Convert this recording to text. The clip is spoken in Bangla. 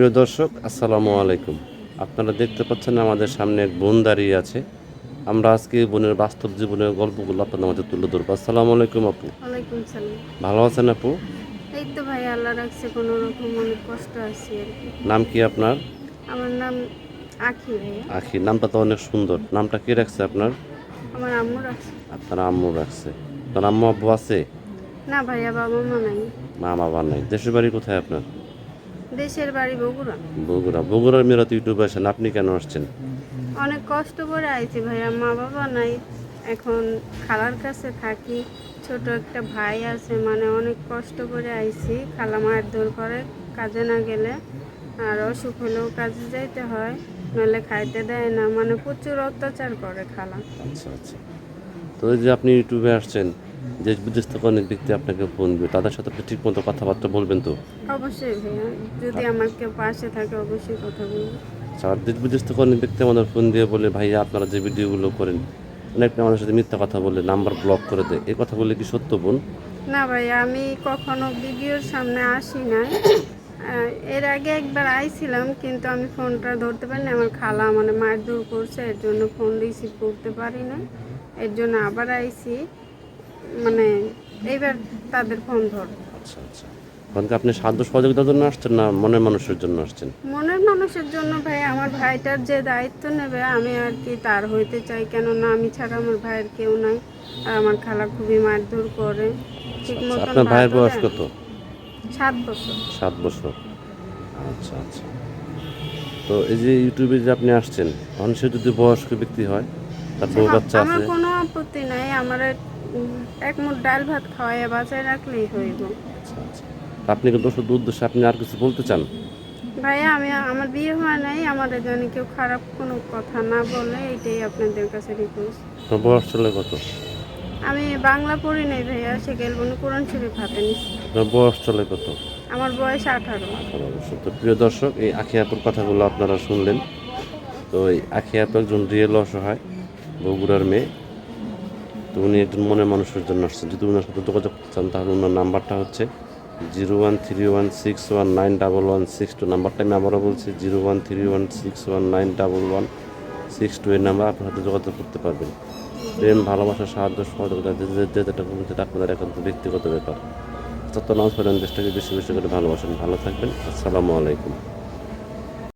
প্রিয় দর্শক আসসালামু আলাইকুম। আপনারা দেখতে পাচ্ছেন আমাদের সামনে এক বোন দাঁড়িয়ে আছে। আমরা আজকে বোনের বাস্তব জীবনের গল্পগুলো আপনাদের মাঝে তুলে ধরবো। আসসালামু আলাইকুম আপু। ভালো আছেন আপু? এই তো ভাই আল্লাহ রাখছে কোনো রকম অনেক কষ্ট আছে আর কি। নাম কি আপনার? আমার নাম আখি ভাইয়া। আখি নামটা তো অনেক সুন্দর। নামটা কে রাখছে আপনার? আমার আম্মু রাখছে। আপনার আম্মু রাখছে। আপনার আম্মু আব্বু আছে? না ভাইয়া বাবা মা নাই। মা বাবা নাই। দেশের বাড়ি কোথায় আপনার? দেশের বাড়ি বগুড়া। বগুড়া। বগুড়ার মেয়েরা ইউটিউবে আসেন আপনি কেন আসছেন? অনেক কষ্ট করে আইছি ভাইয়া মা বাবা নাই। এখন খালার কাছে থাকি ছোট একটা ভাই আছে মানে অনেক কষ্ট করে আইছি। খালা মায়ের দৌড় করে কাজে না গেলে আর অসুখ হলেও কাজে যাইতে হয় নইলে খাইতে দেয় না মানে প্রচুর অত্যাচার করে খালা। আচ্ছা আচ্ছা। তো যে আপনি ইউটিউবে আসছেন যে বিদেশ থেকে অনেক ব্যক্তি আপনাকে ফোন দিবে তাদের সাথে আপনি ঠিক মতো কথাবার্তা বলবেন তো? অবশ্যই ভাইয়া যদি আমার কেউ পাশে থাকে অবশ্যই কথা বলব। আচ্ছা, আর দেশ বিদেশ থেকে অনেক ব্যক্তি আমাদের ফোন দিয়ে বলে ভাইয়া আপনারা যে ভিডিওগুলো করেন অনেক আমাদের সাথে মিথ্যা কথা বলে নাম্বার ব্লক করে দেয় এই কথা বলে কি সত্য বোন? না ভাইয়া আমি কখনো ভিডিওর সামনে আসি নাই। এর আগে একবার আইছিলাম কিন্তু আমি ফোনটা ধরতে পারিনি। আমার খালা মানে মায়ের দূর করছে এর জন্য ফোন রিসিভ করতে পারি না এর জন্য আবার আইছি। মানে এইবার তাদের ফোন ধর আচ্ছা আচ্ছা। কারণ আপনি সাহায্য সহযোগিতার জন্য আসছেন না মনের মানুষের জন্য আসছেন? মনের মানুষের জন্য ভাই আমার ভাইটার যে দায়িত্ব নেবে আমি আর কি তার হইতে চাই। কেননা আমি ছাড়া আমার ভাইয়ের কেউ নাই। আর আমার খালা খুবই মারধর করে। ঠিক আচ্ছা, মতন আপনার ভাইয়ের বয়স কত? সাত বছর। সাত বছর। আচ্ছা আচ্ছা। তো এই যে ইউটিউবে যে আপনি আসছেন সে যদি বয়স্ক ব্যক্তি হয় তার বউ বাচ্চা আমার কোনো আপত্তি নাই আমার এক মুঠ ডাল ভাত খাওয়াই বাঁচায় রাখলেই হইব। আচ্ছা আচ্ছা। তা আপনি কিন্তু শুধু উদ্দেশ্যে আপনি আর কিছু বলতে চান? ভাইয়া আমি আমার বিয়ে হয় নাই আমার যেন কেউ খারাপ কোনো কথা না বলে এইটাই আপনাদের কাছে রিকোয়েস্ট আপনার বয়স চলে কত? আমি বাংলা পড়ি নাই ভাইয়া সে গেলবন কোরআন শরীফ হাতে নিছি। বয়স চলে কত? আমার বয়স আঠারো। তো প্রিয় দর্শক এই আখি আপুর কথাগুলো আপনারা শুনলেন। তো এই আখি আপু একজন রিয়েল অসহায়। বগুড়ার মেয়ে। তো উনি একজন মনের মানুষের জন্য আসছেন যদি ওনার সাথে যোগাযোগ করতে চান, তাহলে ওনার নাম্বারটা হচ্ছে zero one three one six one nine double one six two. নাম্বারটা আমি আবারও বলছি, zero one three one six one nine double one six two এর নাম্বার আপনার সাথে যোগাযোগ করতে পারবেন। প্রেম, ভালোবাসা, সাহায্য, সহযোগিতা, যে যেটা সেটা আপনাদের একান্ত ব্যক্তিগত ব্যাপার। যত নামাজ পড়েন দেশটাকে বেশি বেশি করে ভালোবাসেন। ভালো থাকবেন। আসসালামু আলাইকুম।